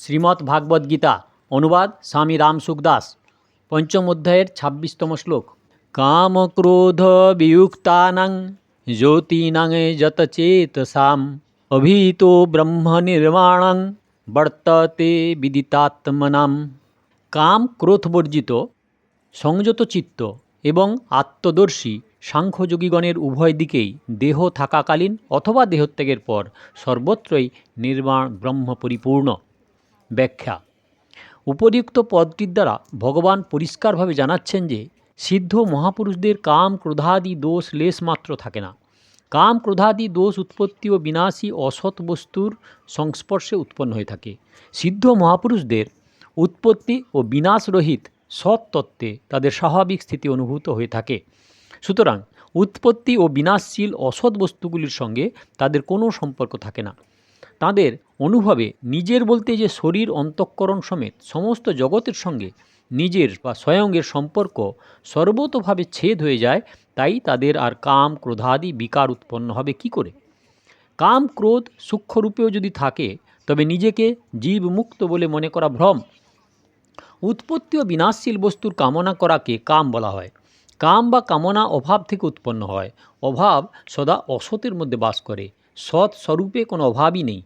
শ্রীমদ্ ভাগবত গীতা, অনুবাদ স্বামী রাম সুখদাস, পঞ্চম অধ্যায়ের ছাব্বিশতম শ্লোক। কামক্রোধ বিযুক্তানাং জ্যোতিনাং যতচেতসাম অভীতো ব্রহ্ম নির্মাণং বর্ততে বিদিতাত্মনাম। কাম ক্রোধ বর্জিত, সংযত চিত্ত এবং আত্মদর্শী সাংখ্যযোগীগণের উভয় দিকেই দেহ থাকাকালীন অথবা দেহত্যাগের পর সর্বত্রই নির্মাণ ব্রহ্ম পরিপূর্ণ ব্যাখ্যা। উপরিউক্ত পদটির দ্বারা ভগবান পরিষ্কারভাবে জানাচ্ছেন যে, সিদ্ধ মহাপুরুষদের কাম ক্রোধাদি দোষ লেশমাত্র থাকে না। কাম ক্রোধাদি দোষ উৎপত্তি ও বিনাশী অসৎ বস্তুর সংস্পর্শে উৎপন্ন হয়ে থাকে। সিদ্ধ মহাপুরুষদের উৎপত্তি ও বিনাশরহিত সৎ তত্ত্বে তাদের স্বাভাবিক স্থিতি অনুভূত হয়ে থাকে। সুতরাং উৎপত্তি ও বিনাশশীল অসৎ বস্তুগুলির সঙ্গে তাদের কোনো সম্পর্ক থাকে না। তাদের অনুভবে নিজের বলতে যে শরীর অন্তঃকরণ সমেত সমস্ত জগতের সঙ্গে নিজের বা স্বয়ংয়ের সম্পর্ক সর্বতভাবে ছেদ হয়ে যায়, তাই তাদের আর কাম ক্রোধাদি বিকার উৎপন্ন হবে কি করে? কাম, ক্রোধ সূক্ষ্মরূপেও যদি থাকে, তবে নিজেকে জীব মুক্ত বলে মনে করা ভ্রম। উৎপত্তি ও বিনাশশীল বস্তুর কামনা করাকে কাম বলা হয়। কাম বা কামনা অভাব থেকে উৎপন্ন হয়। অভাব সদা অসতের মধ্যে বাস করে। সৎ স্বরূপে কোনো অভাবই নেই।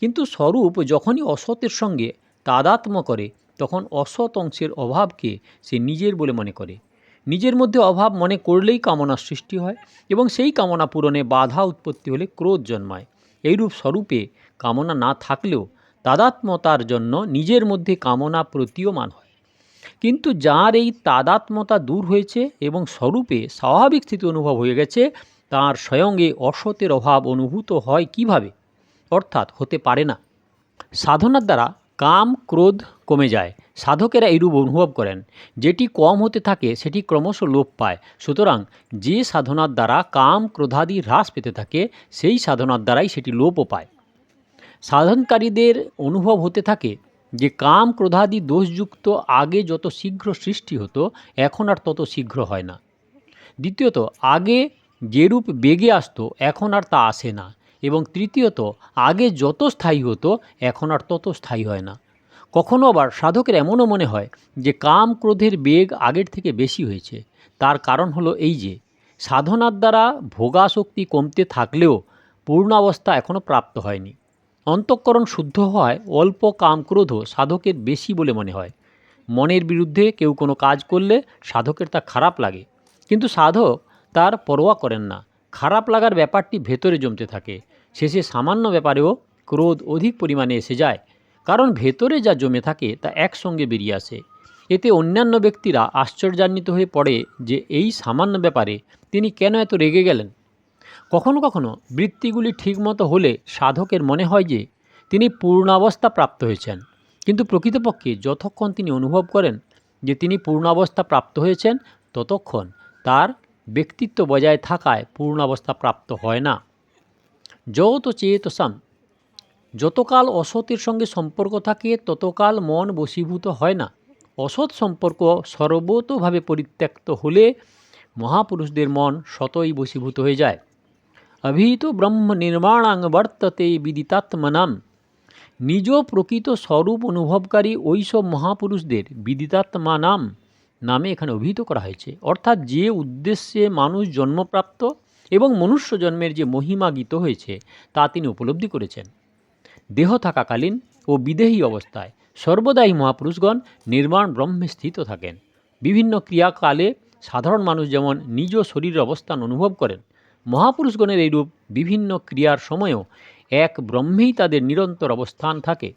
কিন্তু স্বরূপ যখনই অসতের সঙ্গে তাদাত্ম করে, তখন অসৎ অংশের অভাবকে সে নিজের বলে মনে করে। নিজের মধ্যে অভাব মনে করলেই কামনার সৃষ্টি হয় এবং সেই কামনা পূরণে বাধা উৎপত্তি হলে ক্রোধ জন্মায়। এইরূপ স্বরূপে কামনা না থাকলেও তাদাত্মতার জন্য নিজের মধ্যে কামনা প্রতীয়মান হয়। কিন্তু যার এই তাদাত্মতা দূর হয়েছে এবং স্বরূপে স্বাভাবিক স্থিতি অনুভব হয়ে গেছে, তার স্বয়ংয়ে অসতের অভাব অনুভূত হয় কীভাবে? অর্থাৎ হতে পারে না। সাধনার দ্বারা কাম ক্রোধ কমে যায়। সাধকেরা এইরূপ অনুভব করেন, যেটি কম হতে থাকে, সেটি ক্রমশ লোপ পায়। সুতরাং যে সাধনার দ্বারা কাম ক্রোধাদি হ্রাস পেতে থাকে, সেই সাধনার দ্বারাই সেটি লোপও পায়। সাধনকারীদের অনুভব হতে থাকে যে কাম ক্রোধাদি দোষযুক্ত আগে যত শীঘ্র সৃষ্টি হতো, এখন আর তত শীঘ্র হয় না। দ্বিতীয়ত, আগে যেরূপ বেগে আসতো, এখন আর তা আসে না। এবং তৃতীয়ত, আগে যত স্থায়ী হতো, এখন আর তত স্থায়ী হয় না। কখনো আবার সাধকের এমনও মনে হয় যে, কাম ক্রোধের বেগ আগের থেকে বেশি হয়েছে। তার কারণ হলো এই যে, সাধনার দ্বারা ভোগাশক্তি কমতে থাকলেও পূর্ণাবস্থা এখনও প্রাপ্ত হয়নি। অন্তঃকরণ শুদ্ধ হওয়ায় অল্প কাম ক্রোধও সাধকের বেশি বলে মনে হয়। মনের বিরুদ্ধে কেউ কোনো কাজ করলে সাধকের তা খারাপ লাগে। কিন্তু সাধক তার পরোয়া করেন না। খারাপ লাগার ব্যাপারটি ভেতরে জমতে থাকে। শেষে সামান্য ব্যাপারেও ক্রোধ অধিক পরিমাণে এসে যায়। কারণ ভেতরে যা জমে থাকে তা একসঙ্গে বেরিয়ে আসে। এতে অন্যান্য ব্যক্তিরা আশ্চর্যান্বিত হয়ে পড়ে যে এই সামান্য ব্যাপারে তিনি কেন এত রেগে গেলেন। কখনো কখনো বৃত্তিগুলি ঠিকমতো হলে সাধকের মনে হয় যে তিনি পূর্ণাবস্থা প্রাপ্ত হয়েছেন। কিন্তু প্রকৃতপক্ষে যতক্ষণ তিনি অনুভব করেন যে তিনি পূর্ণাবস্থা প্রাপ্ত হয়েছেন, ততক্ষণ তার ব্যক্তিত্ব বজায় থাকায় পূর্ণাবস্থা প্রাপ্ত হয় না। যত চেতসাম যতকাল অসতের সঙ্গে সম্পর্ক থাকে, ততকাল মন বশীভূত হয় না। অসৎ সম্পর্ক সর্বতভাবে পরিত্যক্ত হলে মহাপুরুষদের মন শতই বশীভূত হয়ে যায়। অভিহিত ব্রহ্ম নির্মাণাং বর্ততে বিদিতাত্মনাম। নিজ প্রকৃত স্বরূপ অনুভবকারী ওইসব মহাপুরুষদের বিদিতাত্মা নাম নামে এখানে অভিহিত করা হয়েছে। অর্থাৎ যে উদ্দেশ্যে মানুষ জন্মপ্রাপ্ত এবং মনুষ্য জন্মের যে মহিমা গীত হয়েছে, তা তিনি উপলব্ধি করেছেন। দেহ থাকাকালীন ও বিদেহী অবস্থায় সর্বদাই মহাপুরুষগণ নির্মাণ ব্রহ্মে স্থিত থাকেন। বিভিন্ন ক্রিয়াকালে সাধারণ মানুষ যেমন নিজ শরীরের অবস্থান অনুভব করেন, মহাপুরুষগণের এইরূপ বিভিন্ন ক্রিয়ার সময়ও এক ব্রহ্মেই তাদের নিরন্তর অবস্থান থাকে।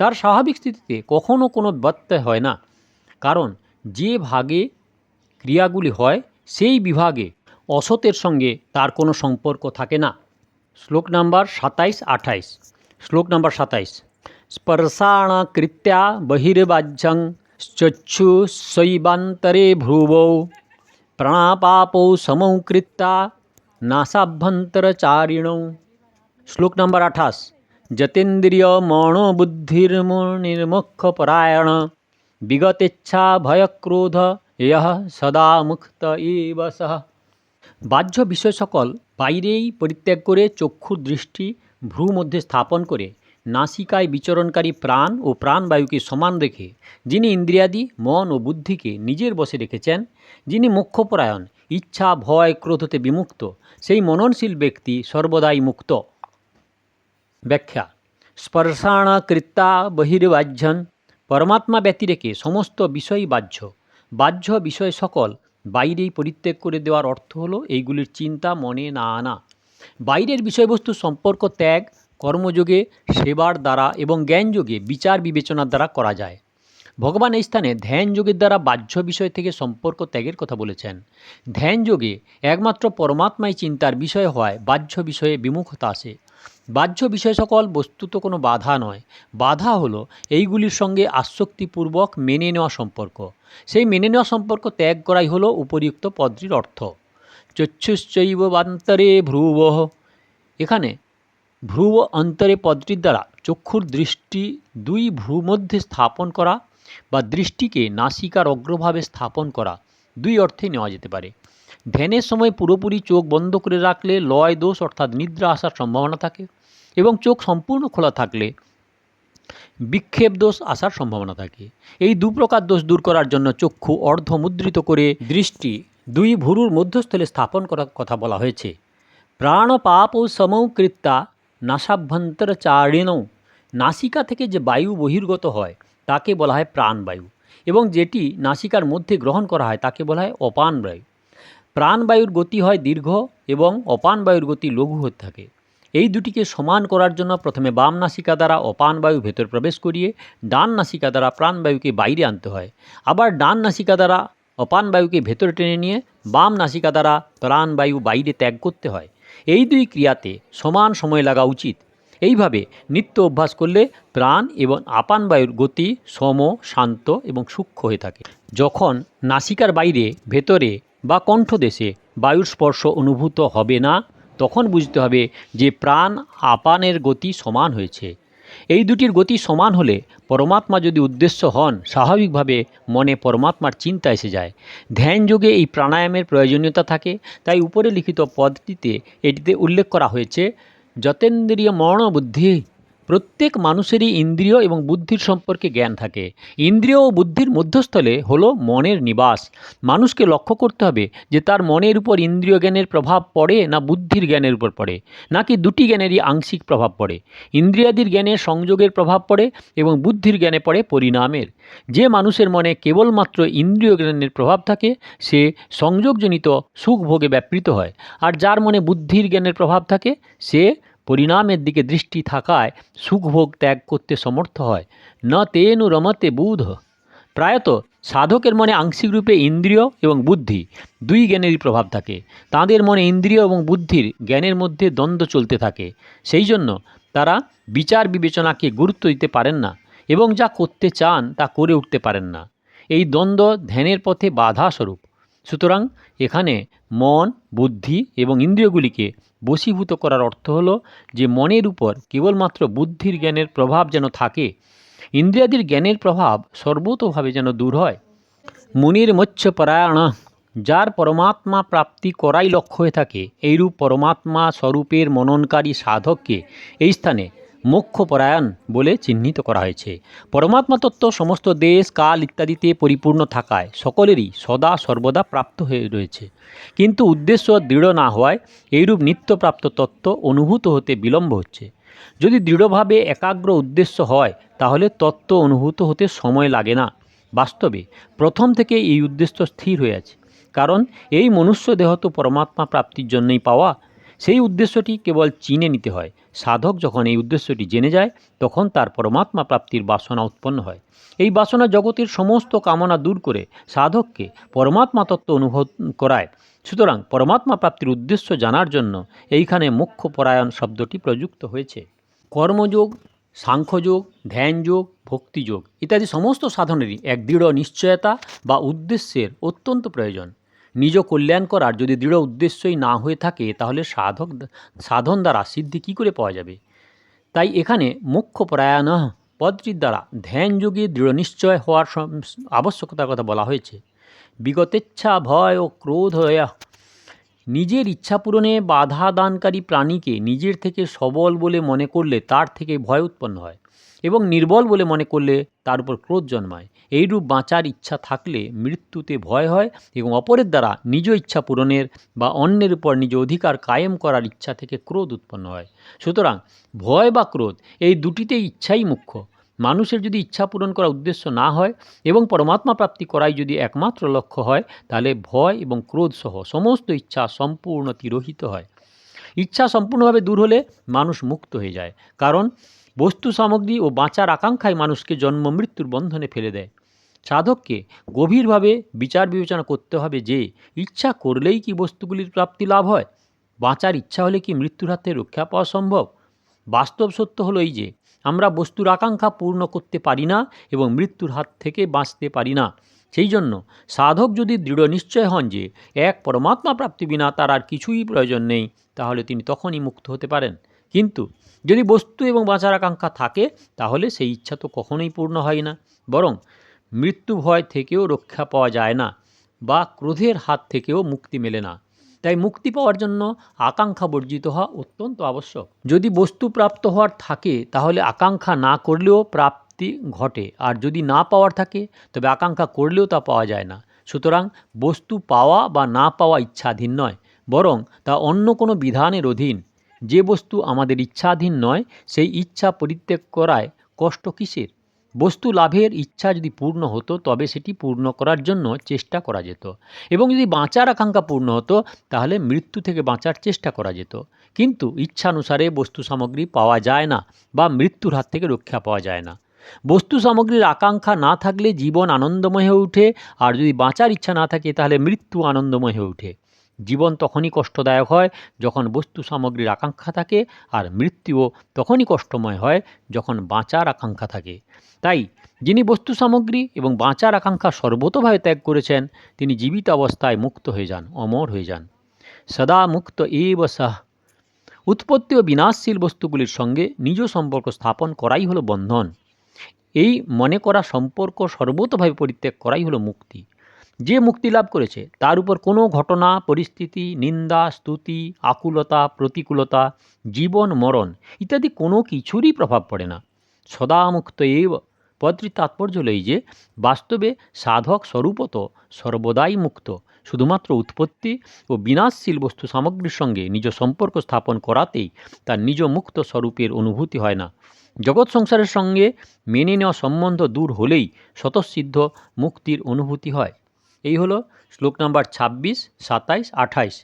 তার স্বাভাবিক স্থিতিতে কখনও কোনো ব্যত্যয় হয় না, কারণ যে ভাগে ক্রিয়াগুলি হয়, সেই বিভাগে অসতের সঙ্গে তার কোনো সম্পর্ক থাকে না। শ্লোক নাম্বার সাতাইশ, আঠাইশ। শ্লোক নাম্বার সাতাইশ। স্পর্শাণ কৃত্যা বহির্বাহ্যং চক্ষু শৈবান্তরে ভ্রুবৌ। প্রাণাপাপৌ সমৌ কৃত্যা নাসাভ্যন্তরচারিণৌ। শ্লোক নাম্বার আঠাশ। যতেন্দ্রিয় মনোবুদ্ধির্মনির্মুখ পরায়ণ বিগতেচ্ছা ভয়ক্রোধ, ইহ সদা মুক্ত এব সহ। বাহ্য বিষয় সকল বাইরেই পরিত্যাগ করে চক্ষুর দৃষ্টি ভ্রু মধ্যে স্থাপন করে নাসিকায় বিচরণকারী প্রাণ ও প্রাণবায়ুকে সমান রেখে যিনি ইন্দ্রিয়াদি, মন ও বুদ্ধিকে নিজের বসে রেখেছেন, যিনি মোক্ষপরায়ণ, ইচ্ছা, ভয়, ক্রোধতে বিমুক্ত, সেই মননশীল ব্যক্তি সর্বদাই মুক্ত। ব্যাখ্যা, স্পর্শাণ কৃত্তা বহির্বাহ্যন, পরমাত্মা ব্যতিরেকে সমস্ত বিষয়ই বাহ্য। বাহ্য বিষয় সকল বাইরেই পরিত্যাগ করে দেওয়ার অর্থ হলো, এইগুলির চিন্তা মনে না আনা। বাইরের বিষয়বস্তু সম্পর্ক ত্যাগ, কর্মযোগে, সেবার দ্বারা এবং জ্ঞানযোগে বিচার বিবেচনার দ্বারা করা যায়। ভগবান এই স্থানে ধ্যান যোগের দ্বারা বাহ্য বিষয় থেকে সম্পর্ক ত্যাগের কথা বলেছেন। ধ্যান যোগে একমাত্র পরমাত্মাই চিন্তার বিষয় হওয়ায় বাহ্য বিষয়ে বিমুখতা আসে। বাহ্য বিষয় সকল বস্তুত কোনো বাধা নয়। বাধা হলো এইগুলির সঙ্গে আসক্তিপূর্বক মেনে নেওয়া সম্পর্ক। সেই মেনে নেওয়া সম্পর্ক ত্যাগ করাই হলো উপরিউক্ত পদটির অর্থ। চক্ষুশ্চৈব বান্তরে ভ্রুব। এখানে ভ্রুব অন্তরে পদটির দ্বারা চক্ষুর দৃষ্টি দুই ভ্রু মধ্যে স্থাপন করা বা দৃষ্টিকে নাসিকার অগ্রভাবে স্থাপন করা দুই অর্থে নেওয়া যেতে পারে। ধ্যানের সময় পুরোপুরি চোখ বন্ধ করে রাখলে লয় দোষ অর্থাৎ নিদ্রা আসার সম্ভাবনা থাকে এবং চোখ সম্পূর্ণ খোলা থাকলে বিক্ষেপ দোষ আসার সম্ভাবনা থাকে। এই দু প্রকার দোষ দূর করার জন্য চক্ষু অর্ধমুদ্রিত করে দৃষ্টি দুই ভুরুর মধ্যস্থলে স্থাপন করার কথা বলা হয়েছে। প্রাণ পাপ ও সমৌ কৃত্তা নাসাভ্যন্তর চারিণৌ। নাসিকা থেকে যে বায়ু বহির্গত হয়, তাকে বলা হয় প্রাণবায়ু এবং যেটি নাসিকার মধ্যে গ্রহণ করা হয়, তাকে বলা হয় অপান বায়ু প্রাণবায়ুর গতি হয় দীর্ঘ এবং অপান বায়ুর গতি লঘু হতে থাকে। এই দুটিকে সমান করার জন্য প্রথমে বাম নাসিকা দ্বারা অপান বায়ু ভেতর প্রবেশ করিয়ে ডান নাসিকা দ্বারা প্রাণবায়ুকে বাইরে আনতে হয়। আবার ডান নাসিকা দ্বারা অপান বায়ুকে ভেতরে টেনে নিয়ে বাম নাসিকা দ্বারা প্রাণবায়ু বাইরে ত্যাগ করতে হয়। এই দুই ক্রিয়াতে সমান সময় লাগা উচিত। এইভাবে নিত্য অভ্যাস করলে প্রাণ এবং আপান বায়ুর গতি সম, শান্ত এবং সূক্ষ্ম হয়ে থাকে। যখন নাসিকার বাইরে ভেতরে বা কণ্ঠদেশে বায়ুর স্পর্শ অনুভূত হবে না, তখন বুঝতে হবে যে প্রাণ আপানের গতি সমান হয়েছে। এই দুটির গতি সমান হলে পরমাত্মা যদি উদ্দেশ্য হন, স্বাভাবিকভাবে মনে পরমাত্মার চিন্তা এসে যায়। ধ্যান যোগে এই প্রাণায়ামের প্রয়োজনীয়তা থাকে, তাই উপরে লিখিত পদটিতে এটিতে উল্লেখ করা হয়েছে, যতেন্দ্রিয় মরণ বুদ্ধি প্রত্যেক মানুষেরই ইন্দ্রিয় এবং বুদ্ধির সম্পর্কে জ্ঞান থাকে। ইন্দ্রিয় ও বুদ্ধির মধ্যস্থলে হলো মনের নিবাস। মানুষকে লক্ষ্য করতে হবে যে তার মনের উপর ইন্দ্রিয় জ্ঞানের প্রভাব পড়ে না বুদ্ধির জ্ঞানের উপর পড়ে, নাকি দুটি জ্ঞানেরই আংশিক প্রভাব পড়ে। ইন্দ্রিয়াদির জ্ঞানে সংযোগের প্রভাব পড়ে এবং বুদ্ধির জ্ঞানে পড়ে পরিণামের। যে মানুষের মনে কেবলমাত্র ইন্দ্রিয় জ্ঞানের প্রভাব থাকে, সে সংযোগজনিত সুখ ভোগে ব্যাপৃত হয়। আর যার মনে বুদ্ধির জ্ঞানের প্রভাব থাকে, সে পরিণামের দিকে দৃষ্টি থাকায় সুখভোগ ত্যাগ করতে সমর্থ হয়। ন তেনু রমতে বুধ। প্রায়ত সাধকের মনে আংশিক রূপে ইন্দ্রিয় এবং বুদ্ধি দুই জ্ঞানেরই প্রভাব থাকে। তাদের মনে ইন্দ্রিয় এবং বুদ্ধির জ্ঞানের মধ্যে দ্বন্দ্ব চলতে থাকে। সেই জন্য তারা বিচার বিবেচনাকে গুরুত্ব দিতে পারেন না এবং যা করতে চান তা করে উঠতে পারেন না। এই দ্বন্দ্ব ধ্যানের পথে বাধা স্বরূপ সুতরাং এখানে মন, বুদ্ধি এবং ইন্দ্রিয়গুলিকে বশীভূত করার অর্থ হলো যে মনের উপর কেবলমাত্র বুদ্ধির জ্ঞানের প্রভাব যেন থাকে, ইন্দ্রিয়াদির জ্ঞানের প্রভাব সর্বতোভাবে যেন দূর হয়। মুনির মৎস্যপরায়ণ যার পরমাত্মা প্রাপ্তি করাই লক্ষ্য হয়ে থাকে, এইরূপ পরমাত্মা স্বরূপের মননকারী সাধককে এই স্থানে মোক্ষপরায়ণ বলে চিহ্নিত করা হয়েছে। পরমাত্মা তত্ত্ব সমস্ত দেশ, কাল ইত্যাদিতে পরিপূর্ণ থাকায় সকলেরই সদা সর্বদা প্রাপ্ত হয়ে রয়েছে। কিন্তু উদ্দেশ্য দৃঢ় না হওয়ায় এইরূপ নিত্যপ্রাপ্ত তত্ত্ব অনুভূত হতে বিলম্ব হচ্ছে। যদি দৃঢ়ভাবে একাগ্র উদ্দেশ্য হয়, তাহলে তত্ত্ব অনুভূত হতে সময় লাগে না। বাস্তবে প্রথম থেকে এই উদ্দেশ্য স্থির হয়ে আছে। কারণ এই মনুষ্য দেহ তো পরমাত্মা প্রাপ্তির জন্যই পাওয়া সেই উদ্দেশ্যটি কেবল চিনে নিতে হয়। সাধক যখন এই উদ্দেশ্যটি জেনে যায়, তখন তার পরমাত্মা প্রাপ্তির বাসনা উৎপন্ন হয়। এই বাসনা জগতের সমস্ত কামনা দূর করে সাধককে পরমাত্মা তত্ত্ব অনুভব করায়। সুতরাং পরমাত্মা প্রাপ্তির উদ্দেশ্য জানার জন্য এইখানে মুখ্য পরায়ণ শব্দটি প্রযুক্ত হয়েছে। কর্মযোগ, সাংখ্যযোগ, ধ্যানযোগ, ভক্তিযোগ ইত্যাদি সমস্ত সাধনেরই এক দৃঢ় নিশ্চয়তা বা উদ্দেশ্যের অত্যন্ত প্রয়োজন। নিজ কল্যাণ করার যদি দৃঢ় উদ্দেশ্যই না হয়ে থাকে, তাহলে সাধক, সাধন দ্বারা সিদ্ধি কী করে পাওয়া যাবে? তাই এখানে মুখ্য পরায়ণ পদটির দ্বারা ধ্যান যোগে দৃঢ় নিশ্চয় হওয়ার আবশ্যকতার কথা বলা হয়েছে। বিগতেচ্ছা ভয় ও ক্রোধ নিজের ইচ্ছা পূরণে বাধা দানকারী প্রাণীকে নিজের থেকে সবল বলে মনে করলে তার থেকে ভয় উৎপন্ন হয় এবং নির্বল বলে মনে করলে তার উপর ক্রোধ জন্মায়। এইরূপ বাঁচার ইচ্ছা থাকলে মৃত্যুতে ভয় হয় এবং অপরের দ্বারা নিজ ইচ্ছা পূরণের বা অন্যের উপর নিজ অধিকার কায়েম করার ইচ্ছা থেকে ক্রোধ উৎপন্ন হয়। সুতরাং ভয় বা ক্রোধ এই দুটিতেই ইচ্ছাই মুখ্য। মানুষের যদি ইচ্ছা পূরণ করার উদ্দেশ্য না হয় এবং পরমাত্মা প্রাপ্তি করাই যদি একমাত্র লক্ষ্য হয়, তাহলে ভয় এবং ক্রোধ সহ সমস্ত ইচ্ছা সম্পূর্ণ তিরোহিত হয়। ইচ্ছা সম্পূর্ণভাবে দূর হলে মানুষ মুক্ত হয়ে যায়। কারণ বস্তু সামগ্রী ও বাঁচার আকাঙ্ক্ষায় মানুষকে জন্ম মৃত্যুর বন্ধনে ফেলে দেয়। সাধককে গভীরভাবে বিচার বিবেচনা করতে হবে যে, ইচ্ছা করলেই কি বস্তুগুলির প্রাপ্তি লাভ হয়। বাঁচার ইচ্ছা হলে কি মৃত্যুর হাতে রক্ষা পাওয়া সম্ভব? বাস্তব সত্য হলো এই যে, আমরা বস্তুর আকাঙ্ক্ষা পূর্ণ করতে পারি না এবং মৃত্যুর হাত থেকে বাঁচতে পারি না। সেই জন্য সাধক যদি দৃঢ় নিশ্চয় হন যে, এক পরমাত্মা প্রাপ্তি বিনা তার আর কিছুই প্রয়োজন নেই, তাহলে তিনি তখনই মুক্ত হতে পারেন। কিন্তু যদি বস্তু এবং বাঁচার আকাঙ্ক্ষা থাকে, তাহলে সেই ইচ্ছা তো কখনোই পূর্ণ হয় না। বরং মৃত্যু ভয় থেকেও রক্ষা পাওয়া যায় না বা ক্রোধের হাত থেকেও মুক্তি মেলে না। তাই মুক্তি পাওয়ার জন্য আকাঙ্ক্ষা বর্জিত হওয়া অত্যন্ত আবশ্যক। যদি বস্তু প্রাপ্ত হওয়ার থাকে, তাহলে আকাঙ্ক্ষা না করলেও প্রাপ্তি ঘটে। আর যদি না পাওয়ার থাকে, তবে আকাঙ্ক্ষা করলেও তা পাওয়া যায় না। সুতরাং বস্তু পাওয়া বা না পাওয়া ইচ্ছাধীন নয়, বরং তা অন্য কোনো বিধানের অধীন। যে বস্তু আমাদের ইচ্ছাধীন নয়, সেই ইচ্ছা পরিত্যাগ করায় কষ্ট কিসের? বস্তু লাভের ইচ্ছা যদি পূর্ণ হতো, তবে সেটি পূর্ণ করার জন্য চেষ্টা করা যেত। এবং যদি বাঁচার আকাঙ্ক্ষা পূর্ণ হতো, তাহলে মৃত্যু থেকে বাঁচার চেষ্টা করা যেত। কিন্তু ইচ্ছানুসারে বস্তু সামগ্রী পাওয়া যায় না বা মৃত্যুর হাত থেকে রক্ষা পাওয়া যায় না। বস্তু সামগ্রীর আকাঙ্ক্ষা না থাকলে জীবন আনন্দময় হয়ে ওঠে, আর যদি বাঁচার ইচ্ছা না থাকে, তাহলে মৃত্যু আনন্দময় হয়ে ওঠে। জীবন তখনই কষ্টদায়ক হয় যখন বস্তু সামগ্রীর আকাঙ্ক্ষা থাকে আর মৃত্যুও তখনই কষ্টময় হয় যখন বাঁচার আকাঙ্ক্ষা থাকে। তাই যিনি বস্তু সামগ্রী এবং বাঁচার আকাঙ্ক্ষা সর্বতভাবে ত্যাগ করেছেন, তিনি জীবিত অবস্থায় মুক্ত হয়ে যান, অমর হয়ে যান। সদা মুক্ত এব সাহ। উৎপত্তি ও বিনাশশীল বস্তুগুলির সঙ্গে নিজ সম্পর্ক স্থাপন করাই হলো বন্ধন। এই মনে করা সম্পর্ক সর্বতভাবে পরিত্যাগ করাই হলো মুক্তি। যে মুক্তি লাভ করেছে, তার উপর কোনো ঘটনা, পরিস্থিতি, নিন্দা, স্তুতি, আকুলতা, প্রতিকূলতা, জীবন মরণ ইত্যাদি কোনো কিছুরই প্রভাব পড়ে না। সদা মুক্ত এই পদটির তাৎপর্য হল এই যে, বাস্তবে সাধক স্বরূপত সর্বদাই মুক্ত, শুধুমাত্র উৎপত্তি ও বিনাশশীল বস্তু সামগ্রীর সঙ্গে নিজ সম্পর্ক স্থাপন করাতেই তার নিজ মুক্ত স্বরূপের অনুভূতি হয় না। জগৎ সংসারের সঙ্গে মেনে নেওয়া সম্বন্ধ দূর হলেই স্বতঃসিদ্ধ মুক্তির অনুভূতি হয়। এই হলো শ্লোক নাম্বার ছাব্বিশ, সাতাইশ, আঠাইশ।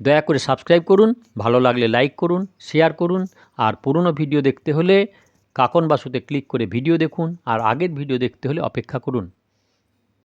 দয়া করে সাবস্ক্রাইব করুন, ভালো লাগলে লাইক করুন, শেয়ার করুন, আর পুরনো ভিডিও দেখতে হলে কাকন বাসুতে ক্লিক করে ভিডিও দেখুন, আর আগের ভিডিও দেখতে হলে অপেক্ষা করুন।